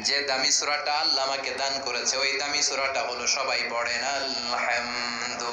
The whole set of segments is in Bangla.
যে দামি সুরাটা আল্লাহ আমাকে দান করেছে ওই দামি সুরাটা হলো সবাই পড়েন আলহামদুলিল্লাহি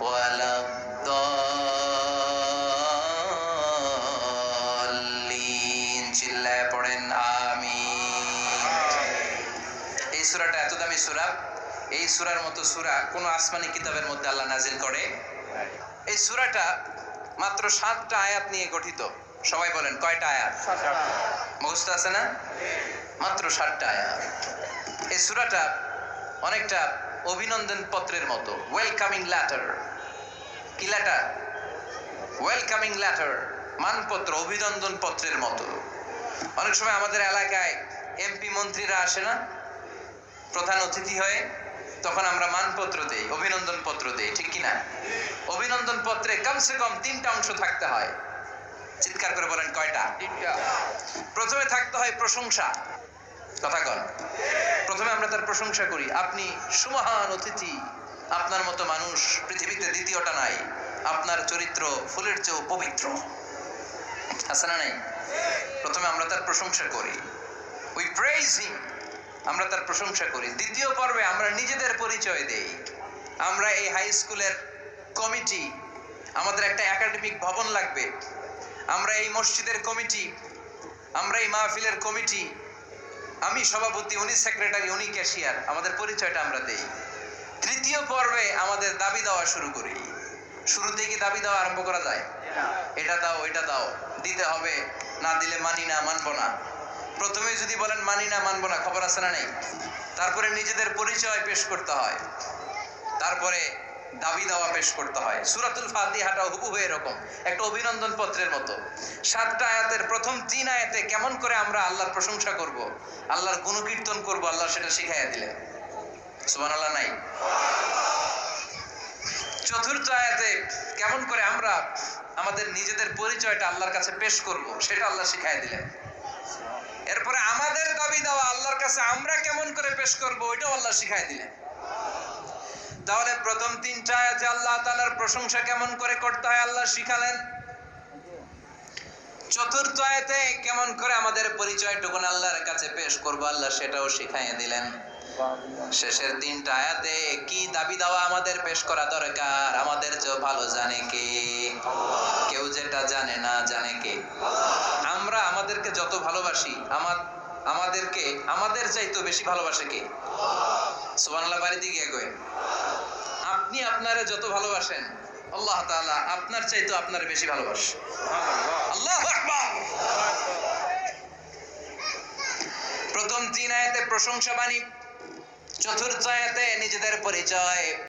ولا الضالين চিল্লায় পড়েন আমিন এই সূরাটা এত দামি সূরা এই সূরার মতো সূরা কোন আসমানি কিতাবের মধ্যে আল্লাহ নাজিল করে এই সূরাটা মাত্র সাতটা আয়াত নিয়ে গঠিত সবাই বলেন কয়টা আয়াত মুখস্থ আছে না মাত্র সাতটা আয়াত এই সূরাটা অনেকটা অভিনন্দন পত্রের মতো। ওয়েলকামিং ল্যাটার কি ল্যাটার ওয়েলকামিং ল্যাটার মানপত্র, অভিনন্দন পত্রের মতো। অনেক সময় আমাদের এলাকায় এমপি মন্ত্রীরা আসে না? প্রধান অতিথি হয়ে তখন আমরা মানপত্র দেই, অভিনন্দন পত্র দেই, ঠিক কি না অভিনন্দন পত্রে কমসে কম তিনটা অংশ থাকতে হয়। চিৎকার করে বলেন কয়টা? প্রথমে থাকতে হয় প্রশংসা। কথা কন। প্রথমে আমরা তার প্রশংসা করি। আপনি সুমহান অতিথি। আপনার মতো মানুষ পৃথিবীতে দ্বিতীয়টা নাই। আপনার চরিত্র ফুলের চেয়েও পবিত্র। আছে না নাই? প্রথমে আমরা তার প্রশংসা করি। উই প্রেজ হিম আমরা তার প্রশংসা করি। দ্বিতীয় পর্বে আমরা নিজেদের পরিচয় দেই। আমরা এই হাই স্কুলের কমিটি আমাদের একটা একাডেমিক ভবন লাগবে। আমরা এই মসজিদের কমিটি আমরা এই মাহফিলের কমিটি আমি সভাপতি, উনি সেক্রেটারি উনি ক্যাশিয়ার আমাদের পরিচয়টা আমরা দেই। তৃতীয় পর্বে আমাদের দাবি দেওয়া শুরু করি। শুরুতে কি দাবি দেওয়া আরম্ভ করা যায়? এটা দাও এটা দাও, দিতে হবে, না দিলে মানি না, মানবো না। প্রথমে যদি বলেন মানি না, মানবো না, খবর আছে না নেই? তারপরে নিজেদের পরিচয় পেশ করতে হয়। তারপরে দাবি দাওয়া পেশ করতে হয়। সুরাতুল ফাতিহাটা হুবহু এরকম, একটা অভিনন্দন পত্রের মতো। সাতটা আয়াতের প্রথম তিন আয়াতে কেমন করে আমরা আল্লাহর প্রশংসা করব, আল্লাহর গুণকীর্তন করব, আল্লাহ সেটা শিখাইয়া দিলেন। সুবহানাল্লাহ নাই? চতুর্থ আয়াতে কেমন করে আমরা আমাদের নিজেদের পরিচয়টা আল্লাহর কাছে পেশ করব, সেটা আল্লাহ শিখাই দিলেন। এরপরে আমাদের দাবি দেওয়া আল্লাহর কাছে আমরা কেমন করে পেশ করব, ওইটাও আল্লাহ শিখাই দিলেন। তাহলে প্রথম তিনটা আয়াতে আল্লাহ তাআলার প্রশংসা কেমন করে করতে হয় আল্লাহ শিখালেন। চতুর্থ আয়াতে কেমন করে আমাদের পরিচয়টুকুন আল্লাহর কাছে পেশ করব, আল্লাহ সেটাও শিখাইয়ে দিলেন। শেষের তিনটা আয়াতে কি দাবি দেওয়া আমাদের পেশ করা দরকার? আমাদের চেয়ে ভালো জানে কে? কেউ যেটা জানে না জানে কে? আমরা আমাদেরকে যত ভালোবাসি, আমার, আমাদেরকে, আমাদের চাইতো বেশি ভালোবাসে কে? সুবহানাল্লাহ বাড়ি দিকে এগোয় আপনি আপনারে যত ভালোবাসেন, আল্লাহ তালা আপনার চাইতো আপনার বেশি ভালোবাসে। আল্লাহ প্রথম তিন আয়াতে প্রশংসা বাণী চতুর্থ আয়াতে নিজেদের পরিচয়।